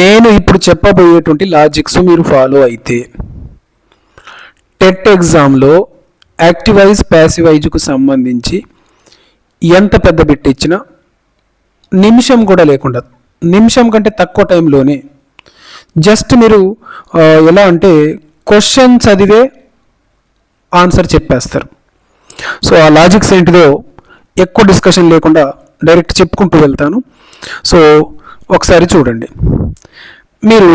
నేను ఇప్పుడు చెప్పబోయేటువంటి లాజిక్స్ మీరు ఫాలో అయితే టెట్ ఎగ్జామ్లో యాక్టివైజ్ ప్యాసివైజ్కు సంబంధించి ఎంత పెద్ద బిట్ ఇచ్చినా నిమిషం కూడా లేకుండా నిమిషం కంటే తక్కువ టైంలోనే జస్ట్ మీరు ఎలా అంటే క్వశ్చన్ చదివే ఆన్సర్ చెప్పేస్తారు. సో ఆ లాజిక్స్ ఏంటిదో ఎక్కువ డిస్కషన్ లేకుండా డైరెక్ట్ చెప్పుకుంటూ వెళ్తాను. సో ఒకసారి చూడండి. మీరు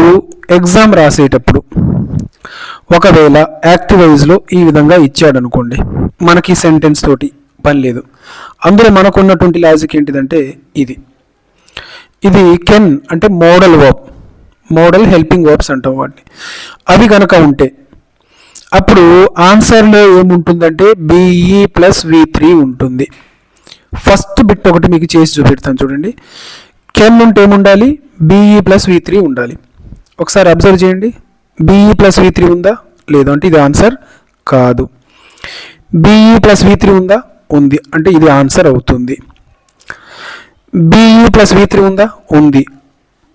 ఎగ్జామ్ రాసేటప్పుడు ఒకవేళ యాక్టివైజ్లో ఈ విధంగా ఇచ్చాడనుకోండి మనకి సెంటెన్స్ తోటి పని లేదు. అందులో మనకు ఉన్నటువంటి లాజిక్ ఏంటిదంటే ఇది. ఇది కెన్ అంటే modal verb modal helping verbs అంటాం వాటిని. అవి కనుక ఉంటే అప్పుడు ఆన్సర్లో ఏముంటుందంటే B E plus V three ఉంటుంది. ఫస్ట్ బిట్ ఒకటి మీకు చేసి చూపెడతాను చూడండి. కెన్ ఉంటే ఏముండాలి? B E e plus V three ఉండాలి. ఒకసారి అబ్జర్వ్ చేయండి. B E e plus V three ఉందా? లేదు అంటే ఇది ఆన్సర్ కాదు. B E e plus V three ఉందా? ఉంది. అంటే ఇది ఆన్సర్ అవుతుంది. బీఈ ప్లస్ వి త్రీ ఉందా? ఉంది.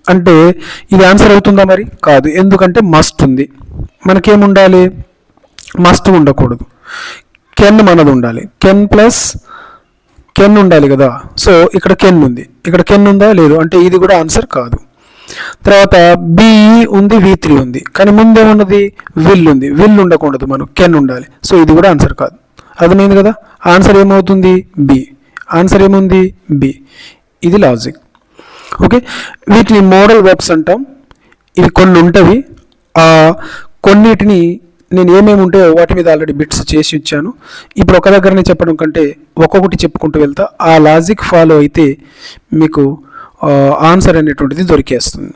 అంటే ఇది ఆన్సర్ అవుతుందా మరి? కాదు. ఎందుకంటే మస్ట్ ఉంది. మనకేముండాలి? మస్ట్ ఉండకూడదు. కెన్ మనది ఉండాలి. కెన్ ప్లస్ కెన్ ఉండాలి కదా. సో ఇక్కడ కెన్ ఉంది. ఇక్కడ కెన్ ఉందా? లేదు. అంటే ఇది కూడా ఆన్సర్ కాదు. తర్వాత బిఈ ఉంది వి త్రీ ఉంది. కానీ ముందేమున్నది? విల్ ఉంది. విల్ ఉండకూడదు మనం. కెన్ ఉండాలి. సో ఇది కూడా ఆన్సర్ కాదు. అర్థమైంది కదా? ఆన్సర్ ఏమవుతుంది? బి. ఆన్సర్ ఏముంది? బి. ఇది లాజిక్. ఓకే? వీటిని మోడల్ వెబ్స్ అంటాం. ఇవి కొన్ని ఉంటవి. ఆ కొన్నిటిని నేను ఏమేమి ఉంటాయో వాటి మీద ఆల్రెడీ బిట్స్ చేసి ఇచ్చాను ఇప్పుడు ఒక దగ్గరనే చెప్పడం కంటే ఒక్కొక్కటి చెప్పుకుంటూ వెళ్తా. ఆ లాజిక్ ఫాలో అయితే మీకు ఆన్సర్ అనేటువంటిది దొరికేస్తుంది.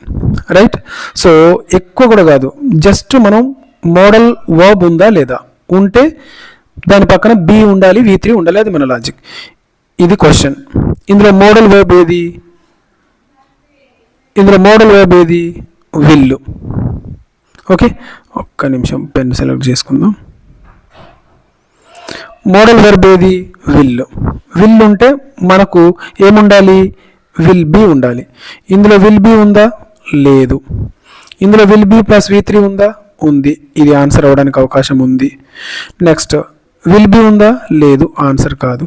రైట్ సో ఎక్కువ కూడా కాదు. జస్ట్ మనం మోడల్ వర్బ్ ఉందా లేదా? ఉంటే దాని పక్కన బి ఉండాలి వి త్రీ ఉండాలి అది మన లాజిక్ ఇది క్వశ్చన్ ఇందులో మోడల్ వర్బ్ ఏది? ఇందులో మోడల్ వర్బ్ ఏది? విల్లు ఓకే ఒక్క నిమిషం పెన్ సెలెక్ట్ చేసుకుందాం. మోడల్ వెర్బ్ ఏది? విల్ విల్ ఉంటే మనకు ఏముండాలి? విల్ బి ఉండాలి. ఇందులో విల్ బి ఉందా? లేదు. ఇందులో will be plus V three ఉందా? ఉంది. ఇది ఆన్సర్ అవ్వడానికి అవకాశం ఉంది. నెక్స్ట్ విల్ బి ఉందా? లేదు. ఆన్సర్ కాదు.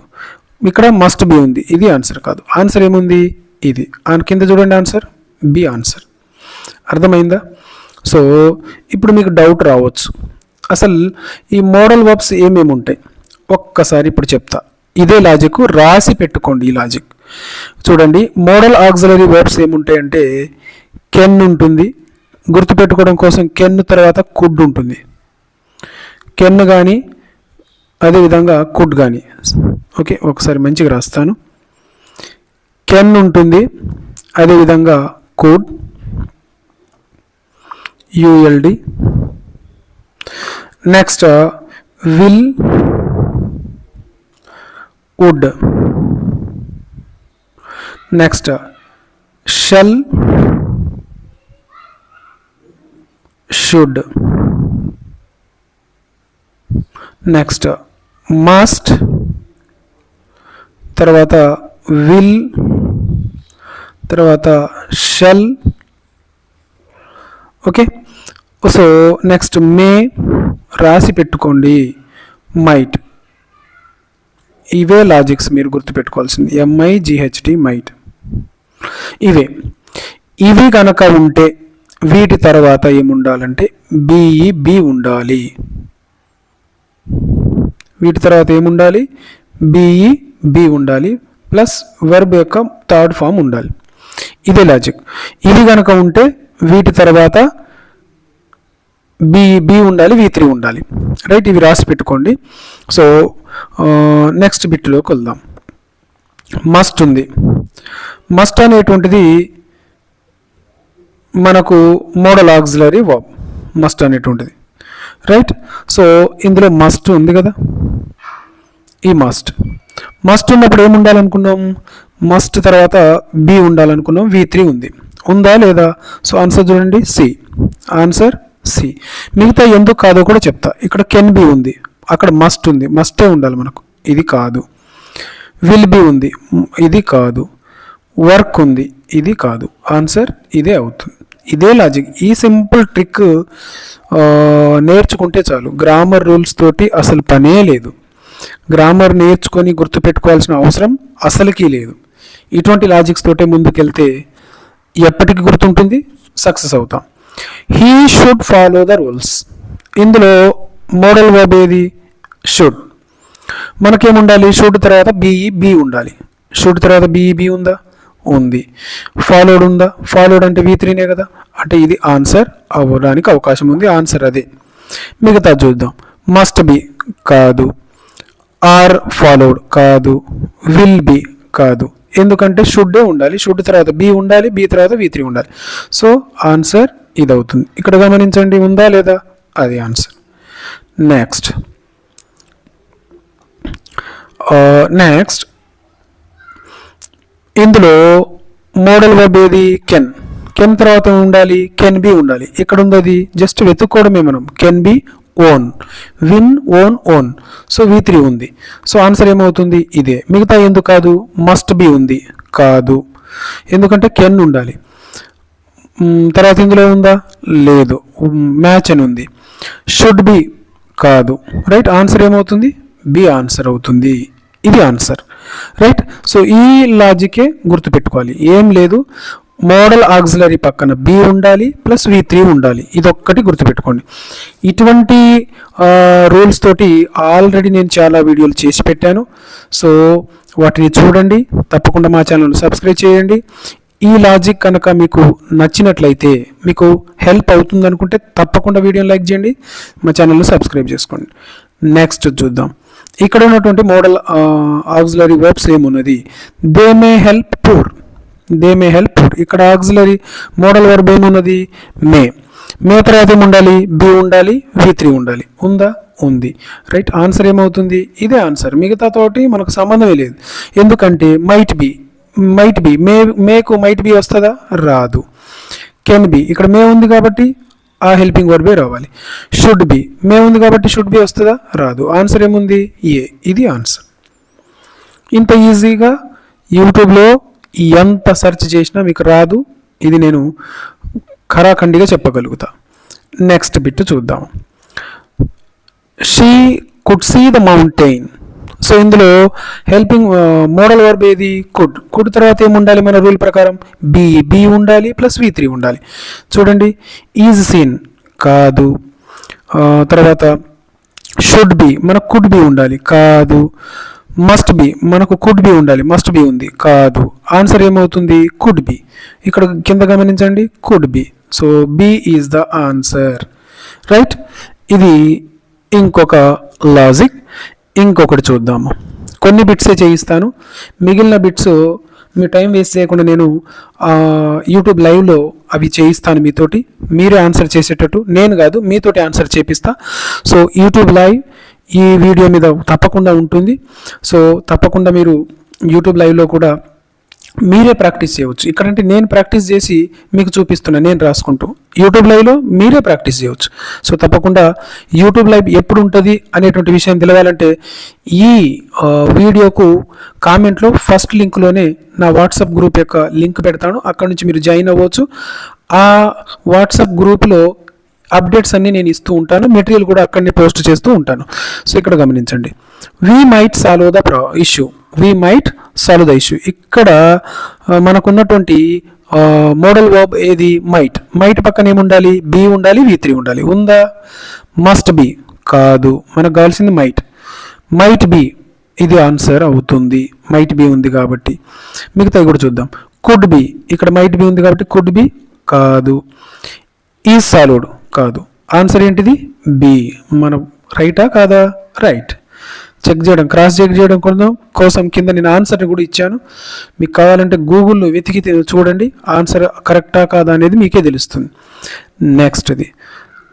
ఇక్కడ మస్ట్ బి ఉంది. ఇది ఆన్సర్ కాదు. ఆన్సర్ ఏముంది? ఇది. ఆన్ కింద చూడండి ఆన్సర్ బి ఆన్సర్ అర్థమైందా? సో ఇప్పుడు మీకు డౌట్ రావచ్చు. అసలు ఈ మోడల్ వర్బ్స్ ఏమేమి ఉంటాయి? ఒక్కసారి ఇప్పుడు చెప్తా. ఇదే లాజిక్ రాసి పెట్టుకోండి ఈ లాజిక్ చూడండి మోడల్ ఆక్సిలరీ వర్బ్స్ ఏముంటాయంటే కెన్ ఉంటుంది. గుర్తుపెట్టుకోవడం కోసం కెన్ తర్వాత కుడ్ ఉంటుంది. కెన్ కానీ అదేవిధంగా కుడ్ కానీ ఓకే ఒకసారి మంచిగా రాస్తాను. కెన్ ఉంటుంది అదేవిధంగా could. U L D next will would next shall should next must తర్వాత విల్ తర్వాత shall okay so next may రాసి పెట్టుకోండి. మైట్ ఇవే లాజిక్స్ మీరు గుర్తుపెట్టుకోవాల్సింది. ఎంఐ జిహెచ్డి మైట్ ఇవే. ఇవి కనుక ఉంటే వీటి తర్వాత ఏముండాలంటే బిఈ బి ఉండాలి. వీటి తర్వాత ఏముండాలి? బిఈ బి ఉండాలి. ప్లస్ వెర్బ్ యొక్క థర్డ్ ఫామ్ ఉండాలి. ఇదే లాజిక్ ఇవి కనుక ఉంటే వీటి తర్వాత బి బి ఉండాలి వి త్రీ ఉండాలి. రైట్? ఇవి రాసి పెట్టుకోండి. సో నెక్స్ట్ బిట్లోకి వెళ్దాం. మస్ట్ ఉంది. మస్ట్ అనేటువంటిది మనకు మోడల్ ఆక్సిలరీ వాబ్ మస్ట్ అనేటువంటిది. రైట్? సో ఇందులో మస్ట్ ఉంది కదా? ఈ మస్ట్. మస్ట్ ఉన్నప్పుడు ఏమి ఉండాలనుకున్నాం మస్ట్ తర్వాత బి ఉండాలనుకున్నాం. వి త్రీ ఉంది. ఉందా లేదా? సో ఆన్సర్ చూడండి. సి ఆన్సర్ సి మిగతా ఎందుకు కాదో కూడా చెప్తా. ఇక్కడ కెన్ బి ఉంది. అక్కడ మస్ట్ ఉంది. మస్టే ఉండాలి మనకు? ఇది కాదు. విల్ బి ఉంది. ఇది కాదు. వర్క్ ఉంది. ఇది కాదు. ఆన్సర్ ఇదే అవుతుంది. ఇదే లాజిక్ ఈ సింపుల్ ట్రిక్ నేర్చుకుంటే చాలు. గ్రామర్ రూల్స్ తోటి అసలు పనే లేదు. గ్రామర్ నేర్చుకొని గుర్తుపెట్టుకోవాల్సిన అవసరం అసలుకి లేదు. ఇటువంటి లాజిక్స్ తోటే ముందుకెళ్తే ఎప్పటికి గుర్తుంటుంది? సక్సెస్ అవుతాం. He should follow the rules ఇందులో మోడల్ వర్బ్ ఏది? షుడ్ మనకేముండాలి? షుడ్ తర్వాత బీఈ బి ఉండాలి. షుడ్ తర్వాత బీఈ బి ఉందా? ఉంది. ఫాలోడ్ ఉందా? ఫాలోడ్ అంటే వి త్రీనే కదా. అంటే ఇది ఆన్సర్ అవ్వడానికి అవకాశం ఉంది. ఆన్సర్ అదే. మిగతా చూద్దాం. మస్ట్ బి కాదు. ఆర్ ఫాలోడ్ కాదు. విల్ బి కాదు. ఎందుకంటే షుడ్డే ఉండాలి. షుడ్ తర్వాత బి ఉండాలి బి తర్వాత వి త్రీ ఉండాలి. సో ఆన్సర్ ఇది అవుతుంది ఇక్కడ గమనించండి ఉందా లేదా? అది ఆన్సర్ నెక్స్ట్ నెక్స్ట్ ఇందులో మోడల్ వెబ్ ఏది? కెన్ కెన్ తర్వాత ఉండాలి కెన్ బి ఉండాలి. ఇక్కడ ఉంది అది? జస్ట్ వెతుక్కోవడమే మనం. Can be won win won won so V three ఉంది. సో ఆన్సర్ ఏమవుతుంది? ఇదే. మిగతా ఎందుకు కాదు? మస్ట్ బి ఉంది. కాదు. ఎందుకంటే కెన్ ఉండాలి. తర్వాత ఇందులో ఉందా? లేదు. మ్యాచ్ అని ఉంది. షుడ్ బి కాదు. రైట్ ఆన్సర్ ఏమవుతుంది? బి ఆన్సర్ అవుతుంది. ఇది ఆన్సర్ రైట్ సో ఈ లాజికే గుర్తుపెట్టుకోవాలి. ఏం లేదు. మోడల్ ఆక్సిలరీ పక్కన బి ఉండాలి ప్లస్ వి త్రీ ఉండాలి. ఇదొక్కటి గుర్తుపెట్టుకోండి. ఇటువంటి రూల్స్ తోటి ఆల్రెడీ నేను చాలా వీడియోలు చేసి పెట్టాను. సో వాటిని చూడండి. తప్పకుండా మా ఛానల్ను సబ్స్క్రైబ్ చేయండి. ఈ లాజిక్ కనుక మీకు నచ్చినట్లయితే మీకు హెల్ప్ అవుతుంది అనుకుంటే తప్పకుండా వీడియోని లైక్ చేయండి. మా ఛానల్ను సబ్స్క్రైబ్ చేసుకోండి. నెక్స్ట్ చూద్దాం. ఇక్కడ ఉన్నటువంటి మోడల్ ఆక్సిలరీ వర్బ్స్ ఏమున్నది they may help poor they may help ఇక్కడ ఆక్సిలరీ మోడల్ వర్బ్ ఏమున్నది మే మే తర్వాత ఏమి ఉండాలి? బి ఉండాలి వి త్రీ ఉండాలి. ఉందా? ఉంది. రైట్ ఆన్సర్ ఏమవుతుంది? ఇదే ఆన్సర్ మిగతా తోటి మనకు సంబంధమే లేదు. ఎందుకంటే might be might be may మేకు మైట్ బి వస్తుందా? రాదు. కెన్ బి ఇక్కడ మే ఉంది కాబట్టి ఆ హెల్పింగ్ వర్బే రావాలి. షుడ్ బి మే ఉంది కాబట్టి షుడ్ బి వస్తుందా? రాదు. ఆన్సర్ ఏముంది? ఏ ఇది ఆన్సర్ ఇంత ఈజీగా యూట్యూబ్లో ఎంత సెర్చ్ చేసినా మీకు రాదు. ఇది నేను ఖరాఖండిగా చెప్పగలుగుతా. నెక్స్ట్ బిట్ చూద్దాం. She could see the mountain so ఇందులో హెల్పింగ్ మోడల్ వర్బ్ ఏది? కుడ్ కుడ్ తర్వాత ఏముండాలి ఉండాలి మన రూల్ ప్రకారం? బి బి ఉండాలి ప్లస్ వి త్రీ ఉండాలి. చూడండి. ఈజ్ సీన్ కాదు. Uh, తర్వాత షుడ్ బి మన కుడ్ బి ఉండాలి. కాదు. మస్ట్ బి మనకు కుడ్ బి ఉండాలి. మస్ట్ బి ఉంది. కాదు. ఆన్సర్ ఏమవుతుంది? కుడ్ బి ఇక్కడ కింద గమనించండి. Could be so B is the answer right ఇది ఇంకొక లాజిక్ ఇంకొకటి చూద్దాము. కొన్ని బిట్సే చేయిస్తాను. మిగిలిన బిట్స్ మీ టైం వేస్ట్ చేయకుండా నేను యూట్యూబ్ లైవ్లో అవి చేయిస్తాను మీతోటి. మీరే ఆన్సర్ చేసేటట్టు. నేను కాదు మీతోటి ఆన్సర్ చేపిస్తా. సో యూట్యూబ్ లైవ్ ఈ వీడియో మీద తప్పకుండా ఉంటుంది. సో తప్పకుండా మీరు యూట్యూబ్ లైవ్లో కూడా మీరే ప్రాక్టీస్ చేయవచ్చు. ఇక్కడంటే నేను ప్రాక్టీస్ చేసి మీకు చూపిస్తున్నా నేను రాసుకుంటూ. యూట్యూబ్ లైవ్లో మీరే ప్రాక్టీస్ చేయవచ్చు. సో తప్పకుండా యూట్యూబ్ లైవ్ ఎప్పుడు ఉంటుంది అనేటువంటి విషయం తెలియాలంటే ఈ వీడియోకు కామెంట్లో ఫస్ట్ లింక్లోనే నా వాట్సాప్ గ్రూప్ యొక్క లింక్ పెడతాను. అక్కడ నుంచి మీరు జాయిన్ అవ్వచ్చు. ఆ వాట్సాప్ గ్రూప్లో అప్డేట్స్ అన్నీ నేను ఇస్తూ ఉంటాను. మెటీరియల్ కూడా అక్కడనే పోస్ట్ చేస్తూ ఉంటాను. సో ఇక్కడ గమనించండి. వీ మైట్ సాల్వ్ ద ప్రా issue we might solve the issue ఇక్కడ మనకున్నటువంటి మోడల్ వర్బ్ ఏది? మైట్ మైట్ పక్కన ఏముండాలి? బి ఉండాలి వి త్రీ ఉండాలి. ఉందా? మస్ట్ బీ కాదు. మనకు కావాల్సింది మైట్ మైట్ బీ ఇది ఆన్సర్ అవుతుంది. మైట్ బీ ఉంది కాబట్టి. మిగతావి కూడా చూద్దాం. కుడ్ బి ఇక్కడ మైట్ బి ఉంది కాబట్టి కుడ్ బి కాదు. ఈ సాల్వ్డ్ కాదు. ఆన్సర్ ఏంటిది? బి మనం రైటా కాదా? రైట్ చెక్ చేయడం క్రాస్ చెక్ చేయడం కోసం కోసం కింద నేను ఆన్సర్ని కూడా ఇచ్చాను. మీకు కావాలంటే గూగుల్లో వెతికి చూడండి. ఆన్సర్ కరెక్టా కాదా అనేది మీకే తెలుస్తుంది. నెక్స్ట్ది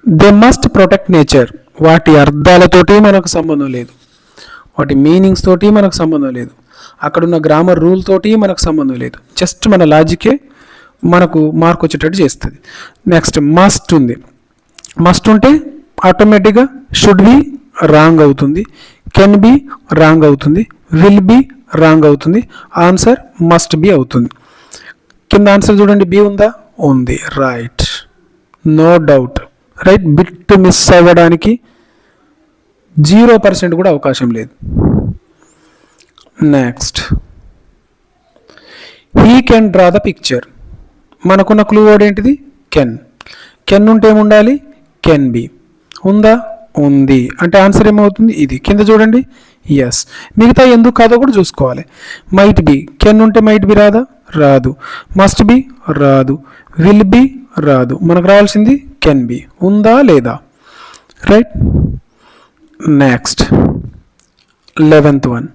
దే మస్ట్ ప్రొటెక్ట్ నేచర్ వాటి అర్థాలతోటి మనకు సంబంధం లేదు. వాటి మీనింగ్స్ తోటి మనకు సంబంధం లేదు. అక్కడున్న గ్రామర్ రూల్ తోటి మనకు సంబంధం లేదు. జస్ట్ మన లాజికే మనకు మార్క్ వచ్చేటట్టు చేస్తుంది. నెక్స్ట్ మస్ట్ ఉంది. మస్ట్ ఉంటే ఆటోమేటిక్గా షుడ్ బి రాంగ్ అవుతుంది. కెన్ బి రాంగ్ అవుతుంది. విల్ బి రాంగ్ అవుతుంది. ఆన్సర్ మస్ట్ బి అవుతుంది. కింద ఆన్సర్ చూడండి. బి ఉందా? ఉంది. Right no doubt right bit miss అవ్వడానికి జీరో పర్సెంట్ కూడా అవకాశం లేదు. Next he can draw the picture మనకున్న క్లూ వర్డ్ ఏంటిది? కెన్ కెన్ ఉంటే ఏముండాలి? కెన్ బి ఉందా? ఉంది. అంటే ఆన్సర్ ఏమవుతుంది? ఇది. కింద చూడండి. ఎస్ మిగతా ఎందుకు కాదో కూడా చూసుకోవాలి. మైట్ బి కెన్ ఉంటే మైట్ బి రాదా? రాదు. మస్ట్ బి రాదు. విల్ బి రాదు. మనకు రావాల్సింది కెన్ బి ఉందా లేదా? Right next eleventh one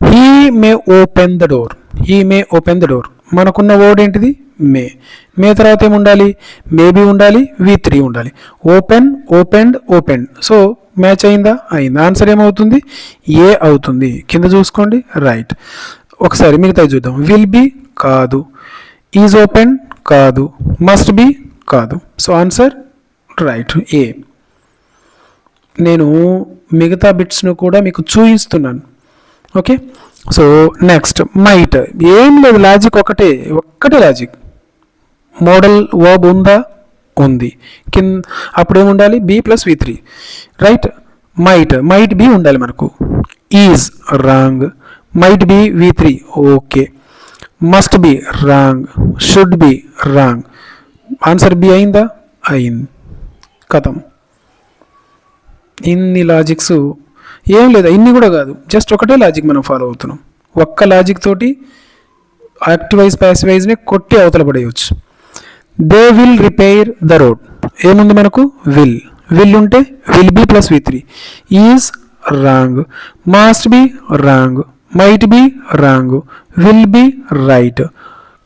he may open the door he may open the door మనకున్న వర్డ్ ఏంటిది? మే. మే తర్వాత ఏముండాలి మేబీ ఉండాలి వి త్రీ ఉండాలి. Open opened open. So match అయిందా? అయింది. ఆన్సర్ ఏమవుతుంది? ఏ అవుతుంది. కింద చూసుకోండి రైట్. ఒకసారి మిగతా చూద్దాం. విల్ బి కాదు. ఈజ్ ఓపెన్ కాదు. మస్ట్ బి కాదు. So answer right. ఏ. నేను మిగతా బిట్స్ను కూడా మీకు చూపిస్తున్నాను ఓకే? So next. మైట్. ఏం లేదు. లాజిక్ ఒకటే. ఒక్కటే లాజిక్. మోడల్ వర్బ్ ఉందా? ఉంది. కింద అప్పుడు ఏముండాలి be plus V three. Right? Might. Might be ఉండాలి మనకు. Is wrong. Might be V three. Okay. Must be wrong. Should be wrong. Answer be అయిందా? అయింది. కథం. ఇన్ని లాజిక్స్ ఏం లేదా? ఇన్ని కూడా కాదు. జస్ట్ ఒకటే లాజిక్ మనం ఫాలో అవుతున్నాం. ఒక్క లాజిక్ తోటి యాక్టివైజ్ ప్యాసివైజ్ని కొట్టి అవతల పడేయచ్చు. They will repair the road ఏముంది మనకు? విల్ విల్ ఉంటే will be plus V three is wrong must be wrong might be wrong will be right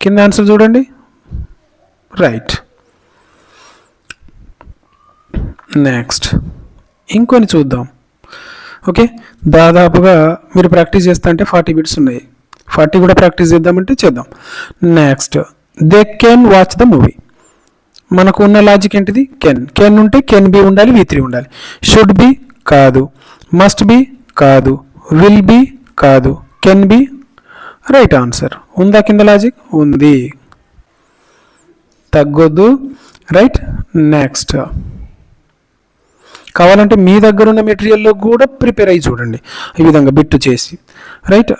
కింద ఆన్సర్ చూడండి. రైట్ నెక్స్ట్ ఇంకొని చూద్దాం. ఓకే దాదాపుగా మీరు ప్రాక్టీస్ చేస్తా అంటే ఫార్టీ బిట్స్ ఉన్నాయి. ఫార్టీ కూడా ప్రాక్టీస్ చేద్దామంటే చేద్దాం. Next they can watch the movie. మనకు ఉన్న లాజిక్ ఏంటిది? కెన్. కెన్ ఉంటే కెన్ బి ఉండాలి వి త్రీ ఉండాలి. షుడ్ బి కాదు. మస్ట్ బి కాదు. విల్ బి కాదు. Can be? Right answer. ఉందా కింద లాజిక్? ఉంది. తగ్గొద్దు. రైట్. నెక్స్ట్. కావాలంటే మీ దగ్గర ఉన్న మెటీరియల్లో కూడా ప్రిపేర్ అయ్యి చూడండి. ఈ విధంగా బిట్టు చేసి. రైట్?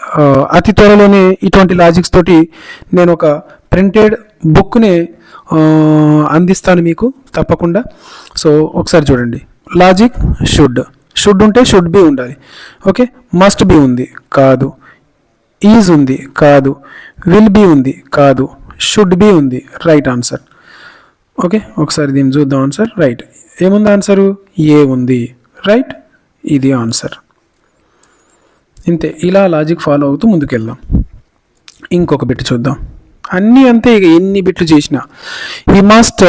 అతి త్వరలోనే ఇటువంటి లాజిక్స్ తోటి నేను ఒక ప్రింటెడ్ బుక్ని అందిస్తాను మీకు తప్పకుండా. సో ఒకసారి చూడండి. లాజిక్ షుడ్ షుడ్ ఉంటే షుడ్ బి ఉండాలి. ఓకే మస్ట్ బి ఉంది కాదు. ఈజ్ ఉంది కాదు. విల్ బి ఉంది కాదు. షుడ్ బి ఉంది రైట్ ఆన్సర్ ఓకే ఒకసారి దీన్ని చూద్దాం ఆన్సర్ రైట్ ఏముంది ఆన్సరు ఏ ఉంది. రైట్ ఇది ఆన్సర్ ఇంతే. ఇలా లాజిక్ ఫాలో అవుతూ ముందుకెళ్దాం. ఇంకొక బిట్ చూద్దాం. అన్నీ అంతే ఇక ఎన్ని బిట్లు చేసినా. ఈ మస్ట్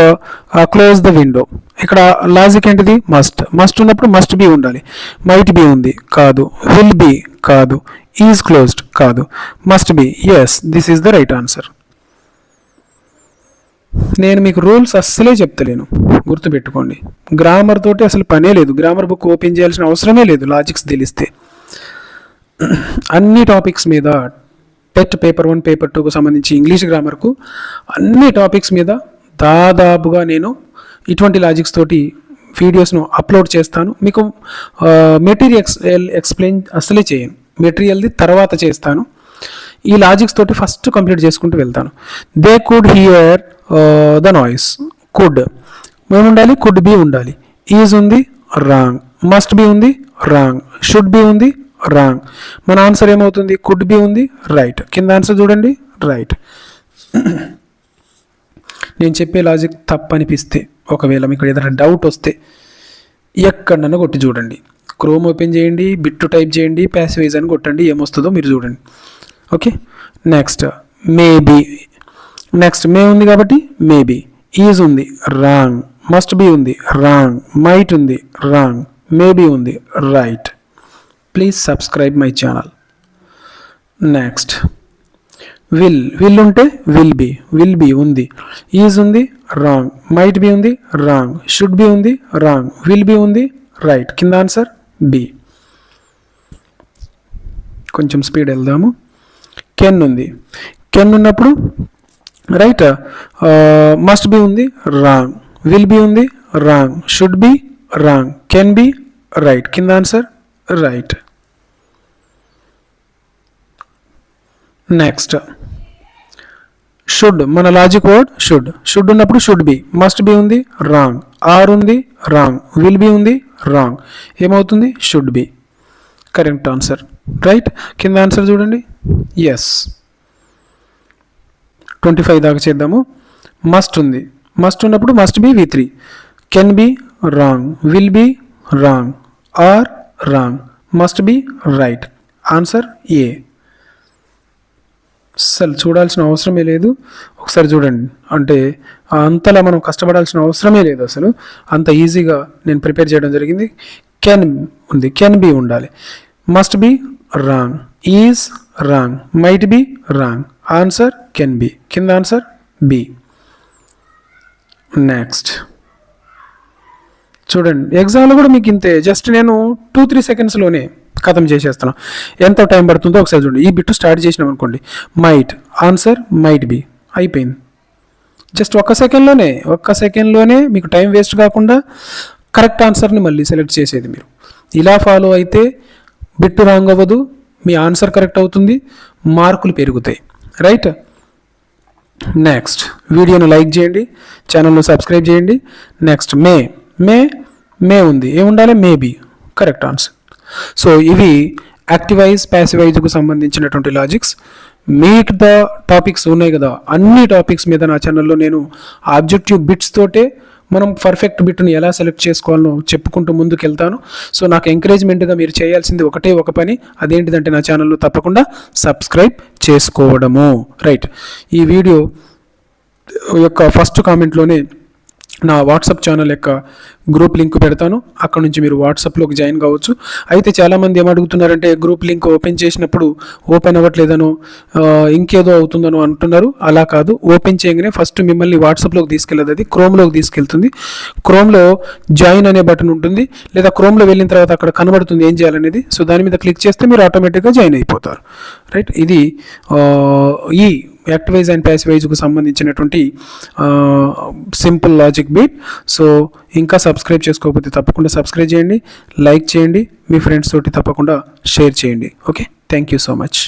క్లోజ్ ద విండో ఇక్కడ లాజిక్ ఏంటిది? మస్ట్ మస్ట్ ఉన్నప్పుడు మస్ట్ బి ఉండాలి. మైట్ బి ఉంది కాదు. విల్ బి కాదు. ఈజ్ క్లోజ్డ్ కాదు. Must be yes this is the right answer నేను మీకు రూల్స్ అస్సలే చెప్తలేను. గుర్తుపెట్టుకోండి. గ్రామర్ తోటి అసలు పనే లేదు. గ్రామర్ బుక్ ఓపెన్ చేయాల్సిన అవసరమే లేదు లాజిక్స్ తెలిస్తే. అన్ని టాపిక్స్ మీద టెట్ పేపర్ వన్ పేపర్ టూకు సంబంధించి ఇంగ్లీష్ గ్రామర్కు అన్ని టాపిక్స్ మీద దాదాపుగా నేను ఇటువంటి లాజిక్స్ తోటి వీడియోస్ను అప్లోడ్ చేస్తాను. మీకు మెటీరియల్ ఎక్స్ప్లెయిన్ అసలే చేయను. మెటీరియల్ది తర్వాత చేస్తాను. ఈ లాజిక్స్ తోటి ఫస్ట్ కంప్లీట్ చేసుకుంటూ వెళ్తాను. They could hear the noise could ఏముండాలి కుడ్ బి ఉండాలి. ఈజ్ ఉంది రాంగ్ మస్ట్ బి ఉంది రాంగ్ షుడ్ బి ఉంది రాంగ్. మన ఆన్సర్ ఏమవుతుంది? కుడ్ బి ఉంది రైట్. కింద ఆన్సర్ చూడండి రైట్. నేను చెప్పే లాజిక్ తప్పనిపిస్తే ఒకవేళ మీకు ఏదైనా డౌట్ వస్తే ఎక్కడన్నా కొట్టి చూడండి. క్రోమ్ ఓపెన్ చేయండి బిట్టు టైప్ చేయండి ప్యాసివైజ్ అని కొట్టండి ఏమొస్తుందో మీరు చూడండి. Okay? Next maybe. Next may ఉంది కాబట్టి మేబీ. ఈజ్ ఉంది రాంగ్. మస్ట్ బీ ఉంది రాంగ్. మైట్ ఉంది రాంగ్. మేబీ ఉంది right. Please subscribe my channel next will will ఉంటే విల్ బి విల్ బి ఉంది. ఈజ్ ఉంది రాంగ్ మైట్ బి ఉంది రాంగ్ షుడ్ బి ఉంది రాంగ్ విల్ బి ఉంది రైట్ కింద ఆన్సర్ బి కొంచెం స్పీడ్ వెళ్దాము. కెన్ ఉంది. కెన్ ఉన్నప్పుడు రైట్ మస్ట్ బి ఉంది రాంగ్ విల్ బి ఉంది wrong should be wrong can be right కింద ఆన్సర్ రైట్ నెక్స్ట్ షుడ్ మన లాజిక్ వర్డ్ షుడ్ షుడ్ ఉన్నప్పుడు షుడ్ బి మస్ట్ బి ఉంది రాంగ్ ఆర్ ఉంది రాంగ్ విల్ బి ఉంది wrong ఏమవుతుంది? Should be correct answer right కింద answer చూడండి. Yes twenty five దాకా చేద్దాము. మస్ట్ ఉంది. మస్ట్ ఉన్నప్పుడు must be V three can be wrong will be wrong or wrong must be right answer A అసలు చూడాల్సిన అవసరమే లేదు. ఒకసారి చూడండి. అంటే అంతలా మనం కష్టపడాల్సిన అవసరమే లేదు అసలు. అంత ఈజీగా నేను ప్రిపేర్ చేయడం జరిగింది. కెన్ ఉంది. కెన్ బి ఉండాలి. Must be wrong is wrong might be wrong answer can be కింద ఆన్సర్ బి నెక్స్ట్ చూడండి. ఎగ్జామ్లో కూడా మీకు ఇంతే. జస్ట్ నేను టూ త్రీ సెకండ్స్లోనే ఖతం చేసేస్తున్నాం. ఎంత టైం పడుతుందో ఒకసారి చూడండి. ఈ బిట్టు స్టార్ట్ చేసినాం అనుకోండి. మైట్. Answer might be. అయిపోయింది. జస్ట్ ఒక్క సెకండ్లోనే ఒక్క సెకండ్లోనే మీకు టైం వేస్ట్ కాకుండా కరెక్ట్ ఆన్సర్ని మళ్ళీ సెలెక్ట్ చేసేది మీరు. ఇలా ఫాలో అయితే బిట్టు రాంగ్ అవ్వదు మీ ఆన్సర్ కరెక్ట్ అవుతుంది మార్కులు పెరుగుతాయి. రైట్? నెక్స్ట్. వీడియోను లైక్ చేయండి ఛానల్ను సబ్స్క్రైబ్ చేయండి. నెక్స్ట్. మే. మే మే ఉంది. ఏముండాలి? మే కరెక్ట్ ఆన్సర్. సో ఇవి యాక్టివైజ్ ప్యాసివైజ్కు సంబంధించినటువంటి లాజిక్స్ మీకు ద టాపిక్స్ ఉన్నాయి కదా అన్ని టాపిక్స్ మీద నా ఛానల్లో నేను ఆబ్జెక్టివ్ బిట్స్ తోటే మనం పర్ఫెక్ట్ బిట్ను ఎలా సెలెక్ట్ చేసుకోవాలో చెప్పుకుంటూ ముందుకు వెళ్తాను సో నాకు ఎంకరేజ్మెంట్గా మీరు చేయాల్సింది ఒకటే ఒక పని అదేంటిదంటే నా ఛానల్లో తప్పకుండా సబ్స్క్రైబ్ చేసుకోవడము. రైట్ ఈ వీడియో యొక్క ఫస్ట్ కామెంట్లోనే నా వాట్సాప్ ఛానల్ యొక్క గ్రూప్ లింక్ పెడతాను. అక్కడ నుంచి మీరు వాట్సాప్లోకి జాయిన్ కావచ్చు. అయితే చాలామంది ఏమడుగుతున్నారంటే గ్రూప్ లింక్ ఓపెన్ చేసినప్పుడు ఓపెన్ అవ్వట్లేదనో ఇంకేదో అవుతుందనో అంటున్నారు. అలా కాదు. ఓపెన్ చేయగానే ఫస్ట్ మిమ్మల్ని వాట్సాప్లోకి తీసుకెళ్ళదు అది. క్రోమ్లోకి తీసుకెళ్తుంది. క్రోమ్లో జాయిన్ అనే బటన్ ఉంటుంది. లేదా క్రోమ్లో వెళ్ళిన తర్వాత అక్కడ కనబడుతుంది ఏం చేయాలనేది. సో దాని మీద క్లిక్ చేస్తే మీరు ఆటోమేటిక్గా జాయిన్ అయిపోతారు. రైట్? ఇది ఈ యాక్టివైజ్ అండ్ ప్యాసివైజ్కు సంబంధించినటువంటి సింపుల్ లాజిక్ బీట్. సో ఇంకా సబ్స్క్రైబ్ చేసుకోకపోతే తప్పకుండా సబ్స్క్రైబ్ చేయండి లైక్ చేయండి మీ ఫ్రెండ్స్ తోటి తప్పకుండా షేర్ చేయండి. Okay? Thank you so much.